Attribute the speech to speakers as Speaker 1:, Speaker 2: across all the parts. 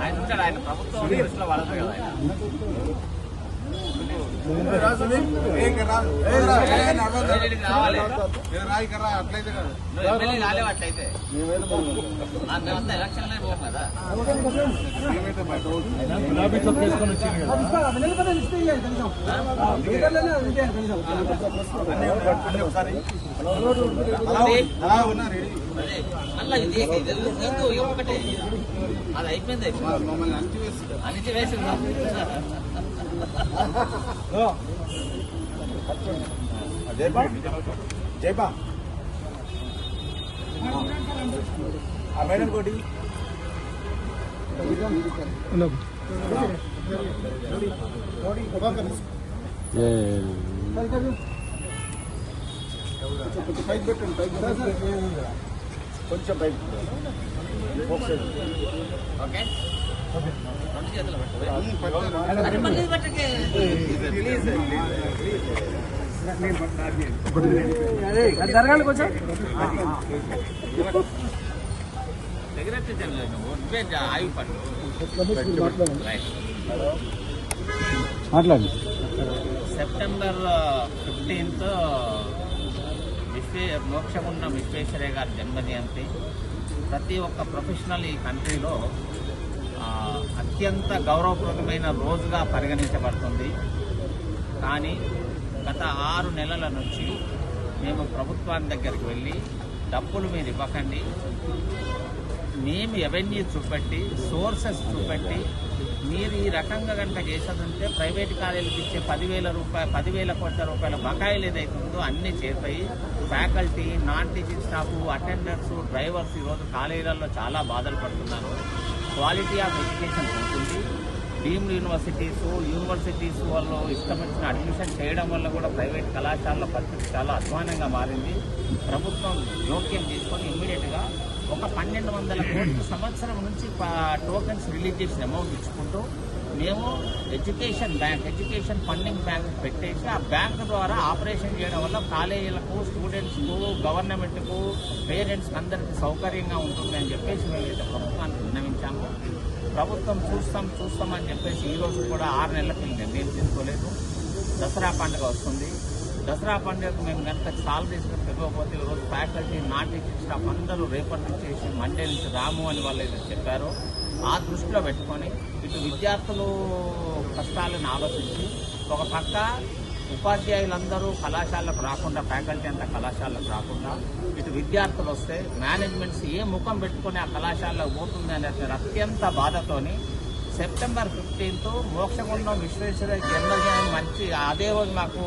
Speaker 1: ఆయన ఉంటాడు ఆయన ప్రభుత్వం అట్లయితే ఆ, మేమంతా ఎలక్షన్లో కదా ఇది ఒకటే అది అయిపోయింది అనిచి వేసి
Speaker 2: జైపా వేసి మేడం కోటి కొంచెం పైకి
Speaker 1: ఓకే రెండు చేతులు పెట్టు అరే మళ్ళీ ఇది పట్టకే
Speaker 2: జరగాలి కొంచెం
Speaker 1: సిగరెట్ తినలేదు నువ్వు జరగాలి కొంచెం రైట్
Speaker 2: మాట్లాడండి.
Speaker 1: సెప్టెంబర్ ఫిఫ్టీన్త్ విశ్వే మోక్షగుండ విశ్వేశ్వరయ్య గారి జన్మజయంతి. ప్రతి ఒక్క ప్రొఫెషనల్ ఈ కంట్రీలో అత్యంత గౌరవప్రదమైన రోజుగా పరిగణించబడుతుంది. కానీ గత ఆరు నెలల నుంచి మేము ప్రభుత్వాన్ని దగ్గరికి వెళ్ళి డబ్బులు మీరు ఇవ్వకండి. మేము ఎవెన్యూ చూపెట్టి సోర్సెస్ చూపెట్టి మీరు ఈ రకంగా కనుక చేసేదంటే ప్రైవేట్ కాలేజీలకు ఇచ్చే పదివేల రూపాయలు పదివేల కోట్ల రూపాయల బకాయిలు ఏదైతే ఉందో అన్నీ చేరిపోయి faculty non teaching staff attenders drivers ఈరోజు కాలేజీలలో చాలా బాధలు పడుతున్నారు. క్వాలిటీ ఆఫ్ ఎడ్యుకేషన్ ఉంటుంది. డీమ్డ్ యూనివర్సిటీస్ యూనివర్సిటీస్ వాళ్ళు ఇష్టం వచ్చిన అడ్మిషన్ చేయడం వల్ల కూడా ప్రైవేట్ కళాశాలల పరిస్థితి చాలా అధ్వానంగా మారింది. ప్రభుత్వం జోక్యం తీసుకొని ఇమ్మీడియట్గా ఒక పన్నెండు వందల కోట్ల సంవత్సరం నుంచి టోకెన్స్ రిలీజ్ చేసిన అమౌంట్ ఇచ్చుకుంటూ మేము education bank education funding bank పెట్టేసి ఆ బ్యాంక్ ద్వారా ఆపరేషన్ చేయడం వల్ల కాలేజీలకు స్టూడెంట్స్కు గవర్నమెంట్కు పేరెంట్స్కి అందరికీ సౌకర్యంగా ఉంటుంది అని చెప్పేసి మేము అయితే ప్రభుత్వానికి విన్నవించాము. ప్రభుత్వం చూస్తాం చూస్తాం అని చెప్పేసి ఈరోజు కూడా ఆరు నెలలకి నిర్ణయం తీసుకోలేదు. దసరా పండుగ వస్తుంది. దసరా పండుగకు మేము కనుక సాలరీస్ తీసుకుని ఇవ్వకపోతే ఈరోజు ఫ్యాకల్టీ నాన్ టీచింగ్ స్టాఫ్ అందరూ రేపటి నుంచి చేసి మండే నుంచి రాము అని వాళ్ళు చెప్పారు. ఆ దృష్టిలో పెట్టుకొని ఇటు విద్యార్థులు కష్టాలను ఆలోచించి ఒక పక్క ఉపాధ్యాయులందరూ కళాశాలకు రాకుండా ఫ్యాకల్టీ అంతా కళాశాలకు రాకుండా ఇటు విద్యార్థులు వస్తే మేనేజ్మెంట్స్ ఏ ముఖం పెట్టుకొని ఆ కళాశాలకు పోతుంది అనేది అత్యంత బాధతోని సెప్టెంబర్ ఫిఫ్టీన్త్ మోక్షగుండం విశ్వేశ్వర జన్మదినం మంచి అదే రోజు మాకు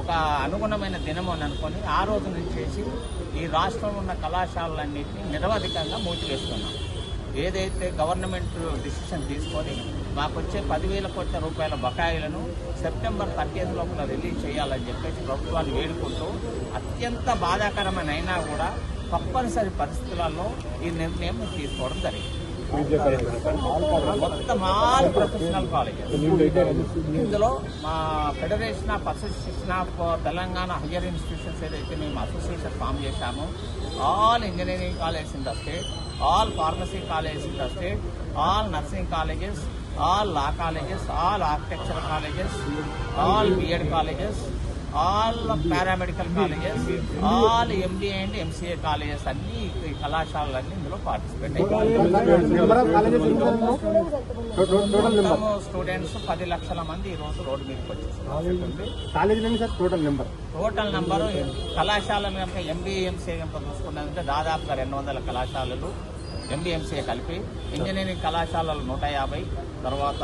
Speaker 1: ఒక అనుగుణమైన దినం అని అనుకొని ఆ రోజు నుంచి చేసి ఈ రాష్ట్రంలో ఉన్న కళాశాలలన్నింటినీ నిరవధికంగా మూసివేస్తున్నాం. ఏదైతే గవర్నమెంట్ డిసిషన్ తీసుకొని మాకు వచ్చే పదివేల కోట్ల రూపాయల బకాయిలను సెప్టెంబర్ థర్టీఎత్ లోపల రిలీజ్ చేయాలని చెప్పేసి ప్రభుత్వాన్ని వేడుకుంటూ అత్యంత బాధాకరమైన అయినా కూడా తప్పనిసరి పరిస్థితులలో ఈ నిర్ణయం తీసుకోవడం జరిగింది. మొత్తం ఆల్ ప్రొఫెషనల్ కాలేజెస్ ఇందులో మా federation of association of Telangana higher institutions ఏదైతే మేము అసోసియేషన్ ఫామ్ చేశామో all engineering colleges in the state all pharmacy college in the state all nursing colleges all law colleges all architecture colleges all B Ed colleges all paramedical colleges all MBA and MCA colleges అన్ని కళాశాలలన్నీ ఇందులో participate అయ్యాయి. Students పది లక్షల మంది ఈ రోజు road మీదకి వచ్చేసారు
Speaker 2: టోటల్ నెంబర్
Speaker 1: టోటల్ నంబరు కళాశాలలు కనుక ఎంబీఏ ఎంసీఏ కనుక చూసుకున్నదంటే దాదాపుగా రెండు వందల కళాశాలలు ఎంబీఎంసీఏ కలిపి ఇంజనీరింగ్ కళాశాలలు నూట యాభై తర్వాత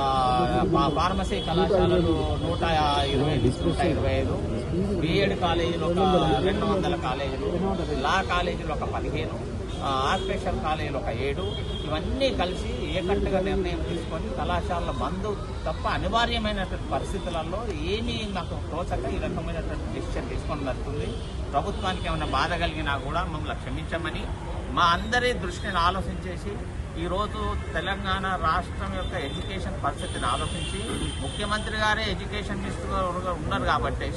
Speaker 1: ఫార్మసీ కళాశాలలు నూట ఇరవై నూట ఇరవై ఐదు బీఎడ్ కాలేజీలు ఒక రెండు వందల కాలేజీలు లా కాలేజీలు ఒక పదిహేను ఆ, కాలేజీలు ఒక ఏడు ఇవన్నీ కలిసి ఏకట్టుగా నిర్ణయం తీసుకొని కళాశాలల బంద్ తప్ప అనివార్యమైనటువంటి పరిస్థితులలో ఏమీ మాకు తోచక ఈ రకమైనటువంటి డిసిషన్ తీసుకొని జరుగుతుంది ప్రభుత్వానికి ఏమైనా బాధ కలిగినా కూడా మమ్మల్ని క్షమించమని మా అందరి దృష్టిని ఆలోచించేసి ఈరోజు తెలంగాణ రాష్ట్రం యొక్క ఎడ్యుకేషన్ పరిస్థితిని ఆలోచించి ముఖ్యమంత్రి గారే ఎడ్యుకేషన్ మినిస్టర్ ఉన్నారు కాబట్టి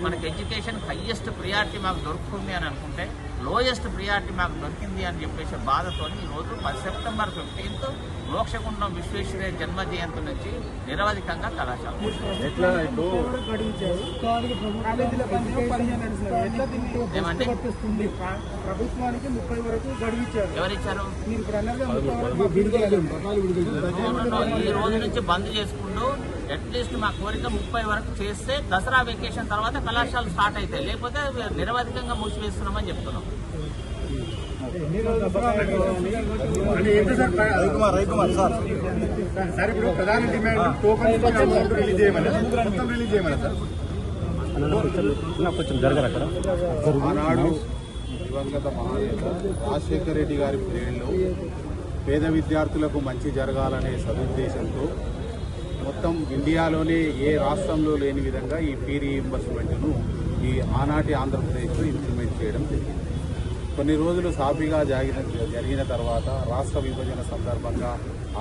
Speaker 1: మనకి ఎడ్యుకేషన్ హయ్యెస్ట్ ప్రియారిటీ మాకు దొరుకుతుంది అని అనుకుంటే లోయెస్ట్ ప్రియారిటీ మాకు దొరికింది అని చెప్పేసి బాధతో ఈరోజు పది సెప్టెంబర్ ఫిఫ్టీన్త్ మోక్షగుండం విశ్వేశ్వరయ్య జన్మ జయంతి నుంచి నిరవధికంగా కళాశాల. ఎవరిచ్చారు? ఈ రోజు నుంచి బంద్ చేసుకుంటూ అట్లీస్ట్ మా కోరిక ముప్పై వరకు చేస్తే దసరా వెకేషన్ తర్వాత కళాశాలలు స్టార్ట్ అవుతాయి. లేకపోతే నిరవధికంగా మూసివేస్తున్నామని చెప్తున్నాం.
Speaker 2: Sir? Ravikumar Ravikumar sir. Sir ఇప్పుడు ప్రధాన డిమాండ్ టోకన్ అమౌంట్ రిలీజ్ చేయమని మొత్తం రిలీజ్ చేయమని సార్? కొంచెం జరగరు అక్కడ?
Speaker 3: ఆనాడు దివంగత మహానేత రాజశేఖర రెడ్డి గారి పీరియడ్లో పేద విద్యార్థులకు మంచి జరగాలనే సదుద్దేశంతో మొత్తం ఇండియాలోనే ఏ రాష్ట్రంలో లేని విధంగా ఈ ఫీ రీఇంబర్స్మెంట్ను ఈ ఆనాటి ఆంధ్రప్రదేశ్లో ఇంప్లిమెంట్ చేయడం జరిగింది. కొన్ని రోజులు సాఫీగా జరిగిన జరిగిన తర్వాత రాష్ట్ర విభజన సందర్భంగా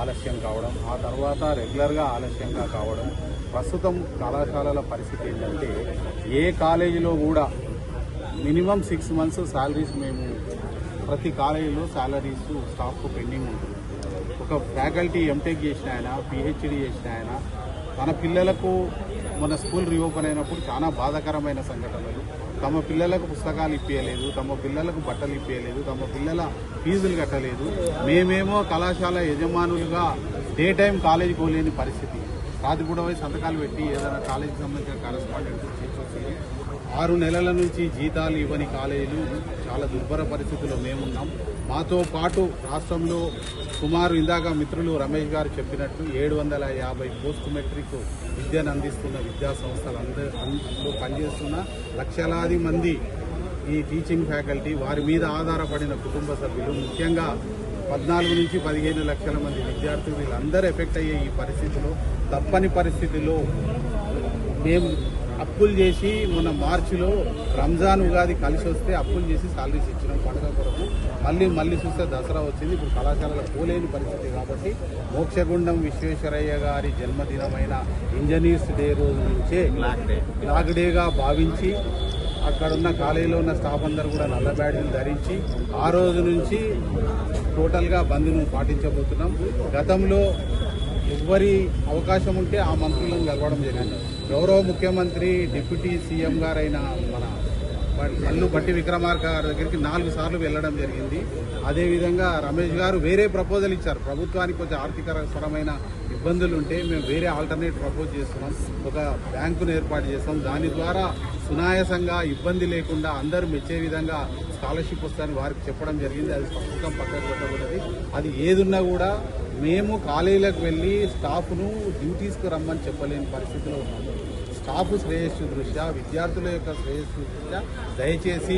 Speaker 3: ఆలస్యం కావడం ఆ తర్వాత రెగ్యులర్గా ఆలస్యంగా కావడం ప్రస్తుతం కళాశాలల పరిస్థితి ఏంటంటే ఏ కాలేజీలో కూడా మినిమం సిక్స్ మంత్స్ శాలరీస్ మేము ప్రతి కాలేజీలో శాలరీస్ స్టాఫ్ పెండింగ్ ఉంటుంది. ఒక ఫ్యాకల్టీ ఎంటెక్ చేసిన ఆయన పిహెచ్డి చేసిన ఆయన తన పిల్లలకు మన స్కూల్ రీఓపెన్ అయినప్పుడు చాలా బాధాకరమైన సంఘటనలు. తమ పిల్లలకు పుస్తకాలు ఇప్పించలేదు తమ పిల్లలకు బట్టలు ఇప్పించలేదు తమ పిల్లల ఫీజులు కట్టలేదు. మేమేమో కళాశాల యజమానులుగా డే టైం కాలేజీకి పోలేని పరిస్థితి. రాత్రి కూడా పోయి సంతకాలు పెట్టి ఏదైనా కాలేజీకి సంబంధించిన కరెస్పాండెంట్ చేసి ఆరు నెలల నుంచి జీతాలు ఇవ్వని కాలేజీలు చాలా దుర్భర పరిస్థితుల్లో మేమున్నాం. మాతో పాటు రాష్ట్రంలో సుమారు ఇందాక మిత్రులు రమేష్ గారు చెప్పినట్టు ఏడు వందల యాభై పోస్ట్ మెట్రిక్ విద్యను అందిస్తున్న విద్యా సంస్థలు అందరూ అందులో పనిచేస్తున్న లక్షలాది మంది ఈ టీచింగ్ ఫ్యాకల్టీ వారి మీద ఆధారపడిన కుటుంబ సభ్యులు. ముఖ్యంగా పద్నాలుగు నుంచి పదిహేను లక్షల మంది విద్యార్థులు వీళ్ళందరూ ఎఫెక్ట్ అయ్యే ఈ పరిస్థితిలో తప్పని పరిస్థితిలో మేము అప్పులు చేసి మొన్న మార్చిలో రంజాన్ ఉగాది కలిసి వస్తే అప్పులు చేసి సాలరీస్ ఇచ్చినాం పండుగ కొరకు. మళ్ళీ మళ్ళీ చూస్తే దసరా వచ్చింది. ఇప్పుడు కళాశాలలో పోలేని పరిస్థితి కాబట్టి మోక్షగుండం విశ్వేశ్వరయ్య గారి జన్మదినమైన ఇంజనీర్స్ డే రోజు నుంచే
Speaker 1: డే
Speaker 3: బ్లాక్ డేగా భావించి అక్కడ ఉన్న కాలేజీలో ఉన్న స్టాఫ్ అందరూ కూడా నల్ల బ్యాడ్లు ధరించి ఆ రోజు నుంచి టోటల్గా బంద్ను పాటించబోతున్నాం. గతంలో ఎవరి అవకాశం ఉంటే ఆ మంత్రులను కలవడం జరిగింది. గౌరవ ముఖ్యమంత్రి డిప్యూటీ సీఎం గారైన మన అల్లు బట్టి విక్రమార్క గారి దగ్గరికి నాలుగు సార్లు వెళ్ళడం జరిగింది. అదేవిధంగా రమేష్ గారు వేరే ప్రపోజల్ ఇచ్చారు. ప్రభుత్వానికి కొంచెం ఆర్థికపరమైన ఇబ్బందులు ఉంటే మేము వేరే ఆల్టర్నేట్ ప్రపోజ్ చేస్తున్నాం. ఒక బ్యాంకును ఏర్పాటు చేస్తాం. దాని ద్వారా సునాయాసంగా ఇబ్బంది లేకుండా అందరూ మెచ్చే విధంగా స్కాలర్షిప్ వస్తుందని వారికి చెప్పడం జరిగింది. అది ప్రస్తుతం పక్కకు పెట్టబడినది. అది ఏదున్నా కూడా మేము కాలేజీలకు వెళ్ళి స్టాఫ్ను డ్యూటీస్కి రమ్మని చెప్పలేని పరిస్థితిలో ఉన్నాము. స్టాఫ్ శ్రేయస్సు దృష్ట్యా విద్యార్థుల యొక్క శ్రేయస్సు దృష్ట్యా దయచేసి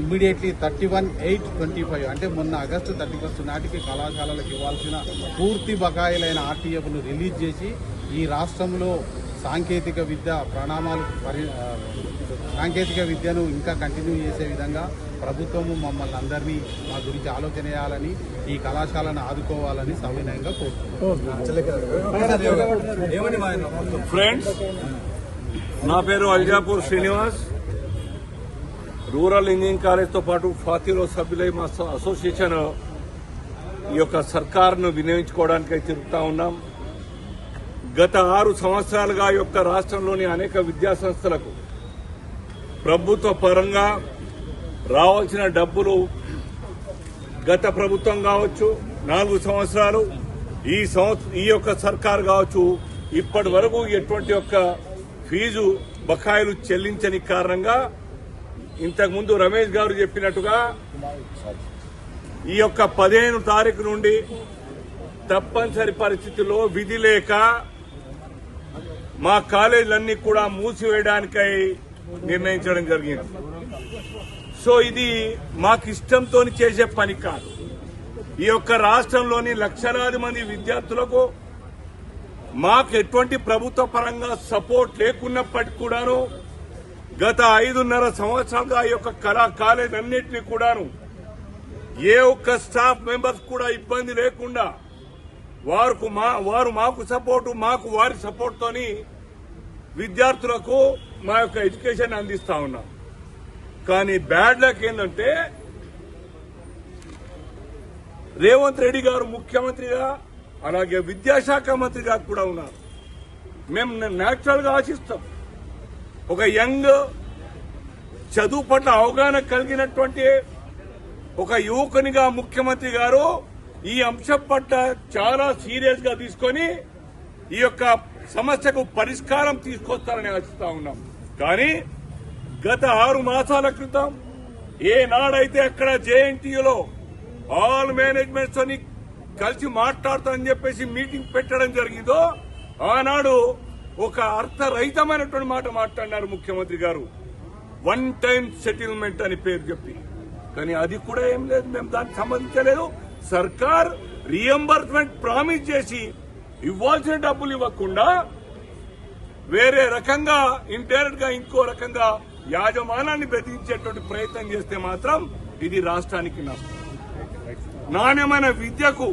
Speaker 3: immediately thirty one eight twenty five అంటే మొన్న ఆగస్టు థర్టీ ఫస్ట్ నాటికి కళాశాలలకు ఇవ్వాల్సిన పూర్తి బకాయిలైన ఆర్టీఎఫ్ను రిలీజ్ చేసి ఈ రాష్ట్రంలో సాంకేతిక విద్య ప్రణామాలు పరి సాంకేతిక విద్యను ఇంకా కంటిన్యూ చేసే విధంగా ప్రభుత్వము మమ్మల్ని అందరినీ మా గురించి ఆలోచన చేయాలని ఈ కళాశాలను ఆదుకోవాలని సవినయంగా
Speaker 4: ఫ్రెండ్స్ నా పేరు అల్జాపూర్ శ్రీనివాస్. రూరల్ ఇంజనీరింగ్ కాలేజ్తో పాటు ఫాతిలో సభ్యులై మా అసోసియేషన్ ఈ యొక్క సర్కార్ను వినియోగించుకోవడానికై తిరుగుతా ఉన్నాం. గత ఆరు సంవత్సరాలుగా యొక్క రాష్ట్రంలోని అనేక విద్యాసంస్థలకు ప్రభుత్వ పరంగా రావాల్సిన డబ్బులు గత ప్రభుత్వం కావచ్చు నాలుగు సంవత్సరాలు ఈ సంవత్సరం ఈ యొక్క సర్కార్ కావచ్చు ఇప్పటి వరకు ఎటువంటి యొక్క ఫీజు బకాయిలు చెల్లించని కారణంగా ఇంతకుముందు రమేష్ గారు చెప్పినట్టుగా ఈ యొక్క పదిహేను తారీఖు నుండి తప్పనిసరి పరిస్థితుల్లో విధి లేక మా కాలేజీలన్నీ కూడా మూసివేయడానికై నిర్ణయించడం జరిగింది. సో ఇది మాకు ఇష్టంతో చేసే పని కాదు. ఈ యొక్క రాష్ట్రంలోని లక్షలాది మంది విద్యార్థులకు మాకు ఎటువంటి ప్రభుత్వ పరంగా సపోర్ట్ లేకున్నప్పటికీ కూడాను గత ఐదున్నర సంవత్సరాలుగా ఈ యొక్క కళా కాలేజ్ అన్నింటినీ కూడాను ఏ ఒక్క స్టాఫ్ మెంబర్స్ కూడా ఇబ్బంది లేకుండా వారు మా వారు మాకు సపోర్టు మాకు వారి సపోర్ట్తోని విద్యార్థులకు మా యొక్క ఎడ్యుకేషన్ అందిస్తా ఉన్నాం. కానీ బ్యాడ్ లక్ ఏంటంటే రేవంత్ రెడ్డి గారు ముఖ్యమంత్రిగా అలాగే విద్యాశాఖ మంత్రిగా కూడా ఉన్నారు. మేము న్యాచురల్గా ఆశిస్తాం. ఒక యంగ్ చదువు పట్ల అవగాహన కలిగినటువంటి ఒక యువకునిగా ముఖ్యమంత్రి గారు ఈ అంశం పట్ల చాలా సీరియస్గా తీసుకొని ఈ యొక్క సమస్యకు పరిష్కారం తీసుకొస్తారని ఆశిస్తా ఉన్నాం. కానీ గత ఆరు మాసాల క్రితం ఏనాడైతే అక్కడ జేఎన్టీయూలో ఆల్ మేనేజ్మెంట్స్ అని కలిసి మాట్లాడతానని చెప్పేసి మీటింగ్ పెట్టడం జరిగిందో ఆనాడు ఒక అర్థరహితమైనటువంటి మాట మాట్లాడినారు ముఖ్యమంత్రి గారు. వన్ టైం సెటిల్మెంట్ అని పేరు చెప్పి. కానీ అది కూడా ఏం లేదు మేము దానికి సంబంధించలేదు. సర్కార్ రియంబర్స్మెంట్ ప్రామిస్ చేసి ఇవ్వాల్సిన డబ్బులు ఇవ్వకుండా వేరే రకంగా ఇండైరెక్ట్గా ఇంకో రకంగా యాజమానాన్ని బెదిరించేటువంటి ప్రయత్నం చేస్తే మాత్రం ఇది రాష్ట్రానికి నష్టం. నాణ్యమైన విద్యకు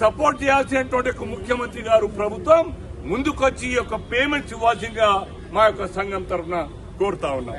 Speaker 4: సపోర్ట్ చేయాల్సినటువంటి ముఖ్యమంత్రి గారు ప్రభుత్వం ముందుకొచ్చి ఈ యొక్క పేమెంట్స్ ఇవ్వాల్సిందిగా మా యొక్క సంఘం తరఫున కోరుతా ఉన్నాం.